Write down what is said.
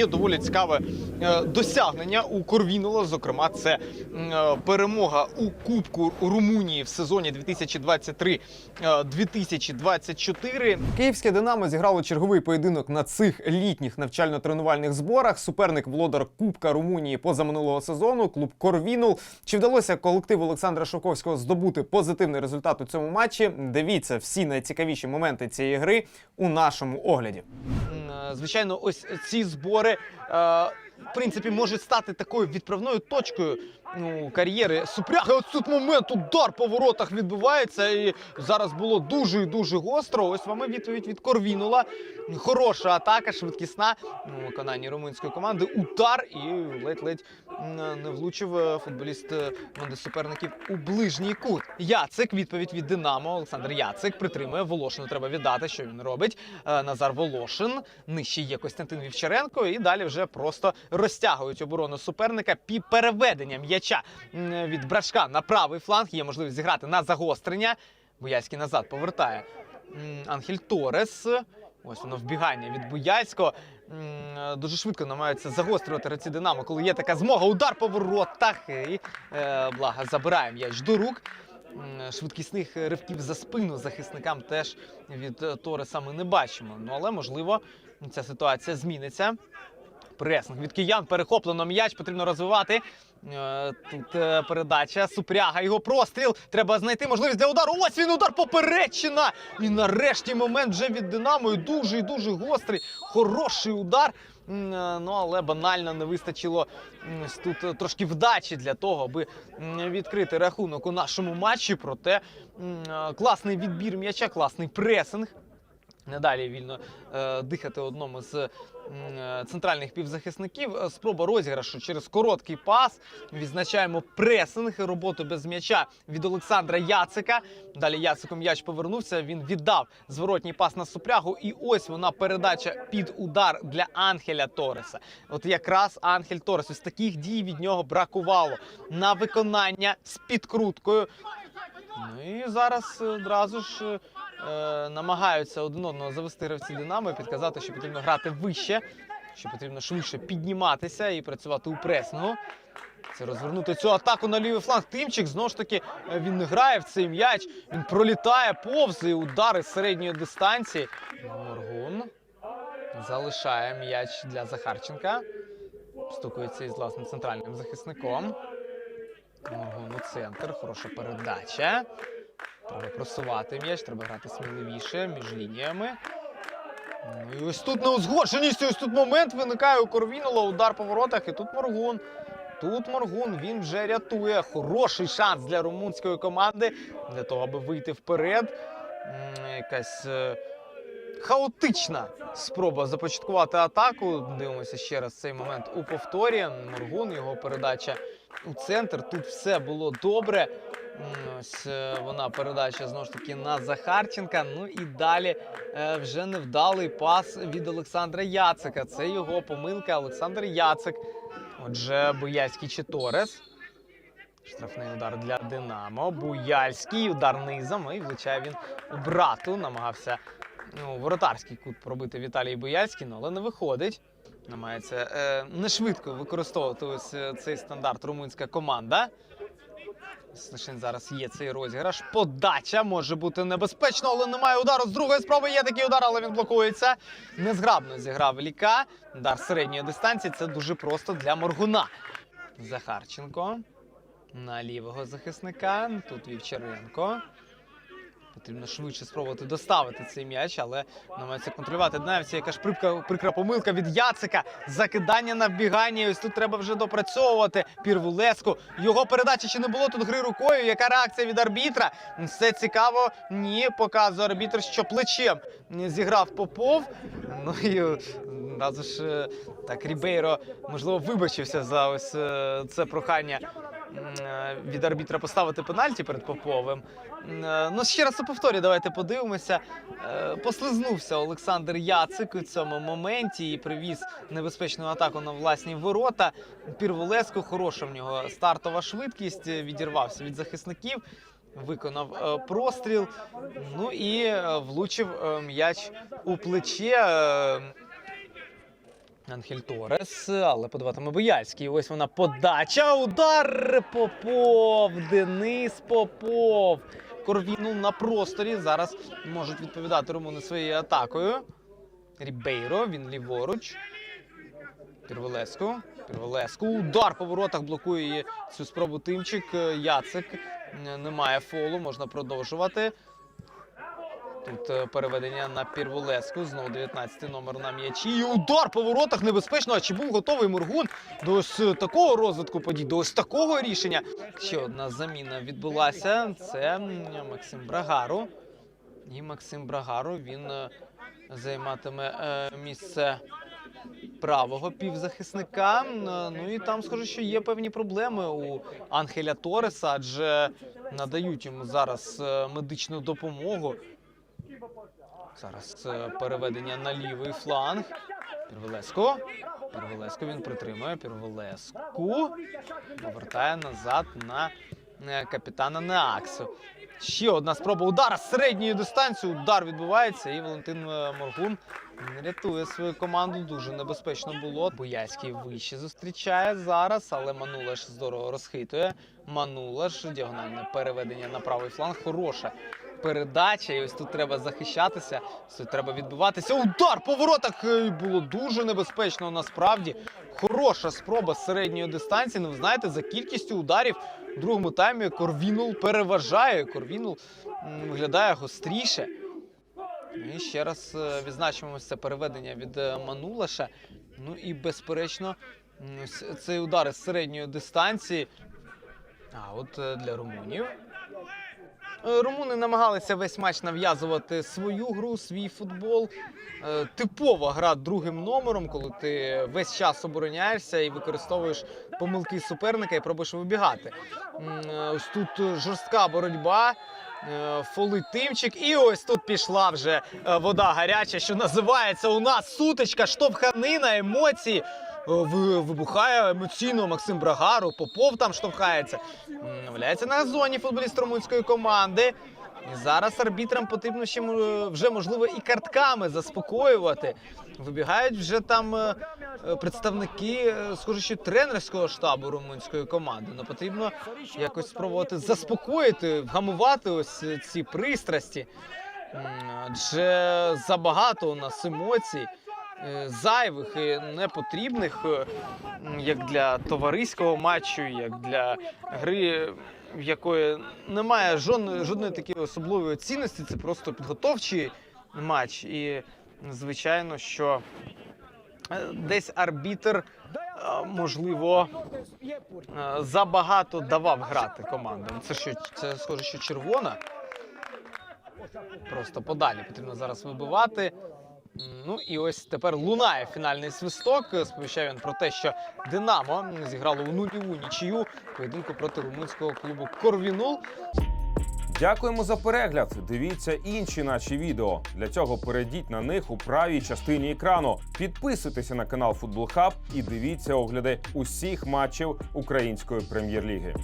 є доволі цікаве е, досягнення у Корвінула. Зокрема, це е, перемога у Кубку Румунії в сезоні 2023-2024. Київське Динамо зіграло черговий поєдинок на цих літніх навчально-тренувальних зборах. Суперник володар Кубка Румунії позаминулого сезону, клуб Корвінул. Чи вдалося колективу Олександра Шовковського здобути позитивний результат у цьому матчі? Дивіться всі найцікавіші моменти цієї гри у нашому огляді. Е, Звичайно, ось ці збори. В принципі, можуть стати такою відправною точкою ну, кар'єри Супряги. Ось тут момент, удар по воротах відбувається. І зараз було дуже і дуже гостро. Ось вам і відповідь від Корвінула. Хороша атака, швидкісна у виконанні румунської команди. Удар і ледь-ледь не влучив е, футболіст е, команди суперників у ближній кут. Яцик, відповідь від Динамо. Олександр Яцик притримує Волошину. Треба віддати, що він робить. Е, Назар Волошин. Нижче є Костянтин Вівчаренко. І далі вже просто розтягують оборону суперника. Пі переведення м'яча від брашка на правий фланг. Є можливість зіграти на загострення. Буяльський назад повертає. Анхель Торес. Ось воно вбігання від е, Дуже швидко намагаються загострювати раці Динамо, коли є така змога. Удар по воротах. І е, блага забирає м'яч до рук. Швидкісних ривків за спину захисникам теж від е, Тореса ми не бачимо. Ну але можливо ця ситуація зміниться. Пресинг від киян перехоплено м'яч, потрібно розвивати. Е, Тут е, передача, супряга, його простріл. Треба знайти можливість для удару. Ось він удар поперечина. І нарешті момент вже від Динамо. І дуже і дуже гострий, хороший удар. Е, Ну але банально не вистачило тут трошки вдачі для того, аби відкрити рахунок у нашому матчі. Проте класний відбір м'яча, класний пресинг. Надалі вільно е, дихати одному з е, центральних півзахисників. Е, Спроба розіграшу через короткий пас. Відзначаємо пресинг, роботу без м'яча від Олександра Яцика. Далі Яцику м'яч повернувся. Він віддав зворотній пас на супрягу. І ось вона передача під удар для Анхеля Тореса. От якраз Анхель Торес. Ось таких дій від нього бракувало на виконання з підкруткою. Ну і зараз одразу ж е, намагаються один одного завести гравці Динамо і підказати, що потрібно грати вище, що потрібно швидше підніматися і працювати у пресингу. Це розвернути цю атаку на лівий фланг. Тимчик знову ж таки е, він не грає в цей м'яч. Він пролітає повз і удари з середньої дистанції. Моргун залишає м'яч для Захарченка. Стукується із власним центральним захисником. Моргун у центр. Хороша передача. Треба просувати м'яч, треба грати сміливіше між лініями. Ну і ось тут неузгодженість, ось тут момент виникає у Корвінула, удар по воротах, і тут Моргун. Тут Моргун він вже рятує. Хороший шанс для румунської команди для того, аби вийти вперед. Якась е, хаотична спроба започаткувати атаку. Дивимося ще раз цей момент у повторі. Моргун, його передача у центр. Тут все було добре. Ось е, вона передача знову ж таки на Захарченка. Ну і далі е, вже невдалий пас від Олександра Яцика. Це його помилка. Олександр Яцик. Отже, Буяльський чи Торес. Штрафний удар для Динамо. Буяльський удар низом. І влучає він у брату. Намагався ну, воротарський кут пробити Віталій Буяльський, ну, але не виходить. Намагається е, не швидко використовувати ось е, цей стандарт румунська команда. Лише зараз є цей розіграш. Подача може бути небезпечно, але немає удару. З другої спроби є такий удар, але він блокується. Незграбно зіграв Ліка. Удар середньої дистанції. Це дуже просто для Моргуна. Захарченко на лівого захисника. Тут Вівчаренко. Потрібно швидше спробувати доставити цей м'яч, але намагається контролювати. Днаєвці, яка ж прикра, прикра помилка від Яцика. Закидання на вбігання. Ось тут треба вже допрацьовувати Пірвулеску. Його передача ще не було тут гри рукою. Яка реакція від арбітра? Все цікаво. Ні, показує арбітр, що плечем зіграв Попов. Ну і е, разу ж е, так Рібейро можливо вибачився за ось е, це прохання е, від арбітра поставити пенальті перед Поповим. Е, Ну, ще раз у повторі, давайте подивимося. Е, Послизнувся Олександр Яцик у цьому моменті і привіз небезпечну атаку на власні ворота. Пірволеску хороша в нього стартова швидкість, е, відірвався від захисників. Виконав е, простріл, ну і е, влучив е, м'яч у плече. Анхель Торес, але подаватиме Бояльський. Ось вона подача. Удар Попов. Денис Попов. Корвінул на просторі. Зараз можуть відповідати румуни своєю атакою. Рібейро, він ліворуч. Пірвелеску. Пірвелеску. Удар по воротах блокує цю спробу Тимчик. Яцик. Е, Немає фолу, можна продовжувати. Тут е, переведення на Пірвулеску. Знову 19-й номер на м'ячі. І удар по воротах небезпечно. А чи був готовий Моргун до ось е, такого розвитку подій, до ось такого рішення? Ще одна заміна відбулася. Це Максим Брагару. І Максим Брагару він е, займатиме місце правого півзахисника. Ну і там, схоже, що є певні проблеми у Анхеля Тореса, адже надають йому зараз медичну допомогу. Зараз е, переведення на лівий фланг. Пірвелеско. Пірвелеско він притримує. Пірвелеску. Повертає назад на е, капітана Неаксу. Ще одна спроба удара з середньої дистанції. Удар відбувається, і Валентин е, Моргун рятує свою команду. Дуже небезпечно було. Бояський вище зустрічає зараз, але Манулаш здорово розхитує. Манулаш, діагональне переведення на правий фланг. Хороша передача. І ось тут треба захищатися. ось Тут треба відбиватися. Удар по воротах е, було дуже небезпечно. Насправді хороша спроба з середньої дистанції. Ну, ви знаєте, за кількістю ударів у другому таймі Корвінул переважає. Корвінул виглядає гостріше. Ну І ще раз е, відзначимо це переведення від е, Манулаша. Ну і безперечно, цей удар із середньої дистанції. А от для румунів. Е, Румуни намагалися весь матч нав'язувати свою гру, свій футбол. Е, Типова гра другим номером, коли ти весь час обороняєшся і використовуєш помилки суперника і пробуєш вибігати. Е, Ось тут жорстка боротьба. Фоли тимчик, і ось тут пішла вже вода гаряча, що називається у нас сутичка, штовханина, емоції. Е, ви- Вибухає емоційно Максим Брагару, Попов там штовхається. Являється на газоні футболіст румунської команди. І зараз арбітрам потрібно ще вже можливо і картками заспокоювати. Вибігають вже там е, е, представники, схоже, що тренерського штабу румунської команди. Ну потрібно якось спробувати заспокоїти, вгамувати ось ці пристрасті. Адже забагато у нас емоцій. Е, Зайвих і непотрібних, е, як для товариського матчу, як для гри, в якої немає жодної, жодної такої особливої цінності. Це просто підготовчий матч. І звичайно, що е, десь арбітр, е, можливо, забагато давав грати командам. Це що це схоже, що червона. Просто подалі потрібно зараз вибивати. Ну і ось тепер лунає фінальний свисток. Сповіщає він про те, що Динамо зіграло у нульову нічию поєдинку проти румунського клубу Корвінул. Дякуємо за перегляд. Дивіться інші наші відео. Для цього перейдіть на них у правій частині екрану. Підписуйтеся на канал Футбол Хаб і дивіться огляди усіх матчів української прем'єр-ліги.